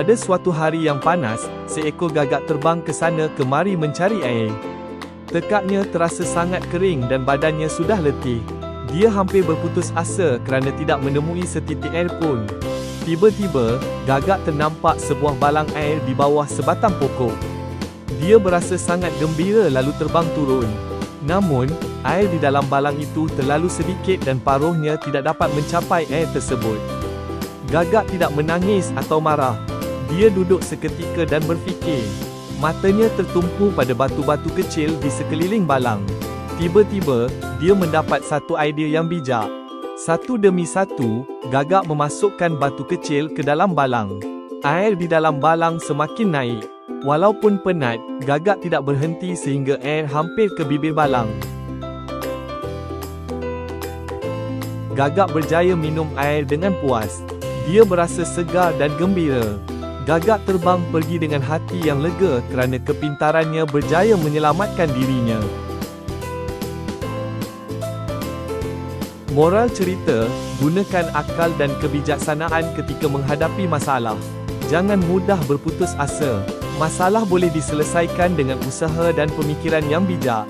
Pada suatu hari yang panas, seekor gagak terbang ke sana kemari mencari air. Tekaknya terasa sangat kering dan badannya sudah letih. Dia hampir berputus asa kerana tidak menemui setitik air pun. Tiba-tiba, gagak ternampak sebuah balang air di bawah sebatang pokok. Dia berasa sangat gembira lalu terbang turun. Namun, air di dalam balang itu terlalu sedikit dan paruhnya tidak dapat mencapai air tersebut. Gagak tidak menangis atau marah. Dia duduk seketika dan berfikir. Matanya tertumpu pada batu-batu kecil di sekeliling balang. Tiba-tiba, dia mendapat satu idea yang bijak. Satu demi satu, gagak memasukkan batu kecil ke dalam balang. Air di dalam balang semakin naik. Walaupun penat, gagak tidak berhenti sehingga air hampir ke bibir balang. Gagak berjaya minum air dengan puas. Dia berasa segar dan gembira. Gagak terbang pergi dengan hati yang lega kerana kepintarannya berjaya menyelamatkan dirinya. Moral cerita, gunakan akal dan kebijaksanaan ketika menghadapi masalah. Jangan mudah berputus asa. Masalah boleh diselesaikan dengan usaha dan pemikiran yang bijak.